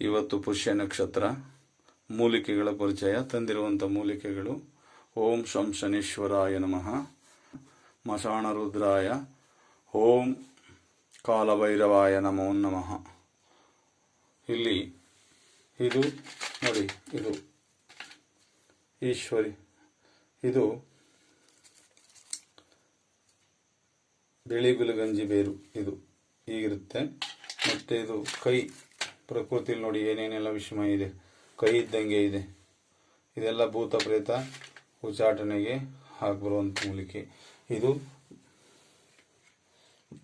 ಇವತ್ತು ಪುಷ್ಯ ನಕ್ಷತ್ರ ಮೂಲಿಕೆಗಳ ಪರಿಚಯ ತಂದಿರುವಂಥ ಮೂಲಿಕೆಗಳು. ಓಂ ಶಂ ಶನೀಶ್ವರಾಯ ನಮಃ. ಮಶಾಣ ರುದ್ರಾಯ. ಓಂ ಕಾಲಭೈರವಾಯ ನಮೋ ನಮಃ. ಇಲ್ಲಿ ಇದು, ನೋಡಿ, ಇದು ಈಶ್ವರಿ. ಇದು ಬಿಳಿ ಗುಲಗಂಜಿ ಬೇರು. ಇದು ಹೀಗಿರುತ್ತೆ. ಮತ್ತೆ ಇದು ಕೈ. ಪ್ರಕೃತಿಯಲ್ಲಿ ನೋಡಿ ಏನೇನೆಲ್ಲ ವಿಷಮ ಇದೆ, ಕೈ ಇದ್ದಂಗೆ ಇದೆ. ಇದೆಲ್ಲ ಭೂತ ಪ್ರೇತ ಉಚ್ಚಾಟನೆಗೆ ಹಾಕ್ಬರುವಂಥ ಮೂಲಿಕೆ. ಇದು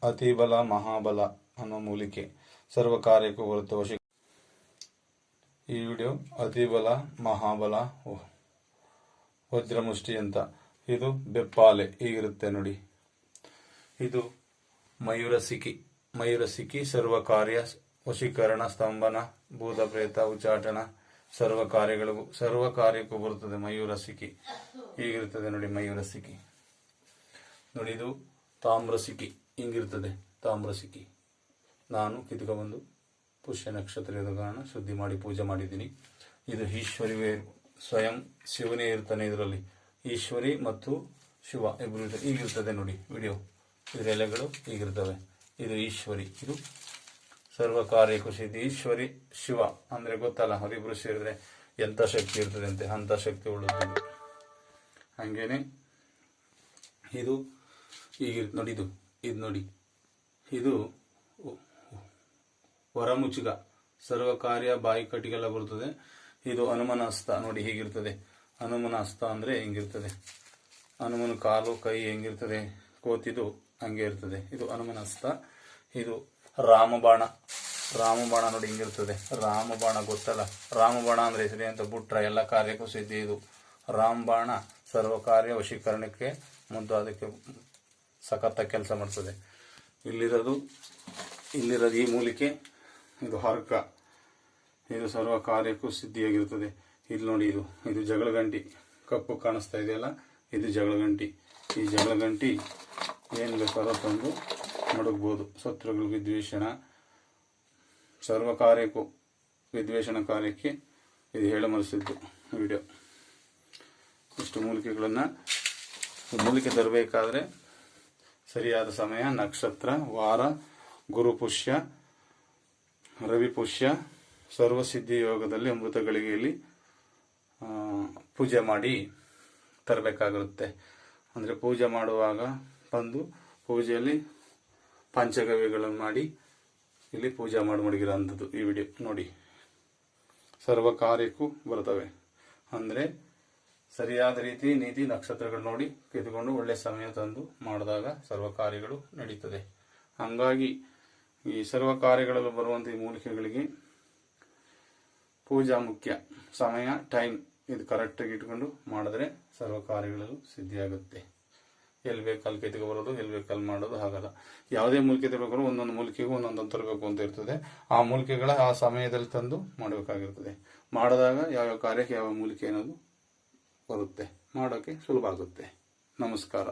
ಅತಿಬಲ, ಮಹಾಬಲ ಅನ್ನೋ ಮೂಲಿಕೆ. ಸರ್ವ ಕಾರ್ಯಕ್ಕೂ ಬರುತ್ತೆ ವಶ ಈ ವಿಡಿಯೋ ಅತಿಬಲ, ಮಹಾಬಲ ವಜ್ರಮುಷ್ಟಿ ಅಂತ. ಇದು ಬೆಪ್ಪಾಲೆ ಹೀಗಿರುತ್ತೆ ನೋಡಿ. ಇದು ಮಯೂರಸಿಕಿ. ಮಯೂರಸಿಕಿ ಸರ್ವ ಕಾರ್ಯ ವಶೀಕರಣ, ಸ್ತಂಭನ ಭೂತ ಪ್ರೇತ ಉಚ್ಚಾಟನ, ಸರ್ವ ಕಾರ್ಯಗಳಿಗೂ ಸರ್ವ ಕಾರ್ಯಕ್ಕೂ ಬರುತ್ತದೆ ಮಯೂರಸಿಕಿ ಹೀಗಿರ್ತದೆ ನೋಡಿ ಮಯೂರಸಿಕಿ ನೋಡಿ ಇದು ತಾಮ್ರಸಿಕಿ ಹಿಂಗಿರ್ತದೆ ತಾಮ್ರಸಿಕಿ ನಾನು ಕಿತ್ಕೊಂಡ್ಬಂದು ಪುಷ್ಯ ನಕ್ಷತ್ರ ಇರೋ ಕಾರಣ ಶುದ್ಧಿ ಮಾಡಿ ಪೂಜೆ ಮಾಡಿದ್ದೀನಿ. ಇದು ಈಶ್ವರಿವೇ ಸ್ವಯಂ ಶಿವನೇ ಇರ್ತಾನೆ ಇದರಲ್ಲಿ. ಈಶ್ವರಿ ಮತ್ತು ಶಿವ ಇಬ್ಬರು. ಹೀಗಿರ್ತದೆ ನೋಡಿ ವಿಡಿಯೋ. ಇದರ ಎಲೆಗಳು ಹೀಗಿರ್ತವೆ. ಇದು ಈಶ್ವರಿ. ಇದು ಸರ್ವ ಕಾರ್ಯ ಖುಷಿ ಇದು ಈಶ್ವರಿ ಶಿವ. ಅಂದ್ರೆ ಗೊತ್ತಲ್ಲ ಅವರಿಬ್ರು ಸೇರಿದ್ರೆ ಎಂತ ಶಕ್ತಿ ಇರ್ತದೆ ಅಂತೆ ಅಂತ ಶಕ್ತಿ ಉಳ್ಳದ್ದು. ಹಂಗೇನೆ, ಇದು, ಈಗ ನೋಡಿ, ಇದು ಇದು ನೋಡಿ. ಇದು ವರಮುಚುಗ ಸರ್ವ ಕಾರ್ಯ ಬಾಯಿ ಕಟ್ಟಿಗೆಲ್ಲ ಬರುತ್ತದೆ. ಇದು ಹನುಮನಾಸ್ತ ನೋಡಿ ಹೀಗಿರ್ತದೆ. ಹನುಮನಾಸ್ತ ಅಂದ್ರೆ ಹೆಂಗಿರ್ತದೆ? ಹನುಮನ ಕಾಲು, ಕೈ ಹೆಂಗಿರ್ತದೆ? ಕೋತಿದು ಹಂಗೆ ಇರ್ತದೆ. ಇದು ಹನುಮನಾಸ್ತ ಇದು ರಾಮಬಾಣ. ರಾಮಬಾಣ ನೋಡಿ ಹಿಂಗಿರ್ತದೆ. ರಾಮಬಾಣ ಗೊತ್ತಲ್ಲ. ರಾಮಬಾಣ ಅಂದ್ರೆ ಹೆಸರಿ ಅಂತ ಬುಟ್ರ ಎಲ್ಲ ಕಾರ್ಯಕ್ಕೂ ಸಿದ್ಧಿ ಇದು. ರಾಮಬಾಣ ಸರ್ವ ಕಾರ್ಯ ವಶೀಕರಣಕ್ಕೆ ಮತ್ತು ಅದಕ್ಕೆ ಸಖತ್ತ ಕೆಲಸ ಮಾಡ್ತದೆ. ಇಲ್ಲಿರೋದು ಇಲ್ಲಿರೋದು ಈ ಮೂಲಿಕೆ, ಇದು ಹರ್ಕ. ಇದು ಸರ್ವ ಕಾರ್ಯಕ್ಕೂ ಸಿದ್ಧಿಯಾಗಿರ್ತದೆ. ಇಲ್ಲಿ ನೋಡಿ ಇದು. ಇದು ಜಗಳಗಂಟಿ. ಕಪ್ಪು ಕಾಣಿಸ್ತಾ ಇದೆಯಲ್ಲ? ಇದು ಜಗಳಗಂಟಿ. ಈ ಜಗಳಗಂಟಿ ಏನು ಬೇಕಾದ್ರೂ ತಂದು ಮಡಗ್ಬೋದು ಶತ್ರುಗಳು ವಿದ್ವೇಷಣ ಸರ್ವ ಕಾರ್ಯಕ್ಕೂ ವಿದ್ವೇಷಣ ಕಾರ್ಯಕ್ಕೆ ಇದು ಹೇಳಮರಿಸಿದ್ದು ವಿಡಿಯೋ. ಇಷ್ಟು ಮೂಲಿಕೆಗಳನ್ನು ಮೂಲಿಕೆ ತರಬೇಕಾದ್ರೆ ಸರಿಯಾದ ಸಮಯ, ನಕ್ಷತ್ರ, ವಾರ, ಗುರು ಪುಷ್ಯ, ರವಿ ಪುಷ್ಯ, ಸರ್ವಸಿದ್ಧಿ ಯೋಗದಲ್ಲಿ ಅಮೃತ ಗಳಿಗೆಯಲ್ಲಿ ಪೂಜೆ ಮಾಡಿ ತರಬೇಕಾಗಿರುತ್ತೆ ಅಂದರೆ ಪೂಜೆ ಮಾಡುವಾಗ ಬಂದು ಪೂಜೆಯಲ್ಲಿ ಪಂಚಗವ್ಯಗಳನ್ನು ಮಾಡಿ ಇಲ್ಲಿ ಪೂಜೆ ಮಾಡಿ ಮಡಗಿರೋಂಥದ್ದು ಈ ವಿಡಿಯೋ. ನೋಡಿ. ಸರ್ವ ಕಾರ್ಯಕ್ಕೂ ಬರ್ತವೆ ಅಂದರೆ ಸರಿಯಾದ ರೀತಿ ನೀತಿ ನಕ್ಷತ್ರಗಳು ನೋಡಿ ತೆಗೆದುಕೊಂಡು ಒಳ್ಳೆ ಸಮಯ ತಂದು ಮಾಡಿದಾಗ ಸರ್ವ ಕಾರ್ಯಗಳು ನಡೀತದೆ. ಹಂಗಾಗಿ ಈ ಸರ್ವ ಕಾರ್ಯಗಳಲ್ಲಿ ಬರುವಂಥ ಈ ಮೂಲಿಕೆಗಳಿಗೆ ಪೂಜಾ ಮುಖ್ಯ. ಸಮಯ, ಟೈಮ್ ಇದು ಕರೆಕ್ಟಾಗಿ ಇಟ್ಕೊಂಡು ಮಾಡಿದ್ರೆ ಸರ್ವ ಕಾರ್ಯಗಳಲ್ಲೂ ಸಿದ್ಧಿಯಾಗುತ್ತೆ. ಎಲ್ಲಿ ಬೇಕಲ್ಲಿ ಕೈತಿಗೆ ಬರೋದು ಎಲ್ಲಿ ಬೇಕಲ್ಲಿ ಮಾಡೋದು, ಹಾಗಲ್ಲ. ಯಾವುದೇ ಮೂಲಿಕೆ ತರಬೇಕಾದ್ರೂ ಒಂದೊಂದು ಮೂಲಿಕೆಗೂ ಒಂದೊಂದು ತರಬೇಕು ಅಂತ ಇರ್ತದೆ. ಆ ಮೂಲಿಕೆಗಳ ಆ ಸಮಯದಲ್ಲಿ ತಂದು ಮಾಡಬೇಕಾಗಿರ್ತದೆ. ಮಾಡಿದಾಗ ಯಾವ್ಯಾವ ಕಾರ್ಯಕ್ಕೆ ಯಾವ ಮೂಲಿಕೆ ಅನ್ನೋದು ಬರುತ್ತೆ. ಮಾಡೋಕ್ಕೆ ಸುಲಭ ಆಗುತ್ತೆ. ನಮಸ್ಕಾರ.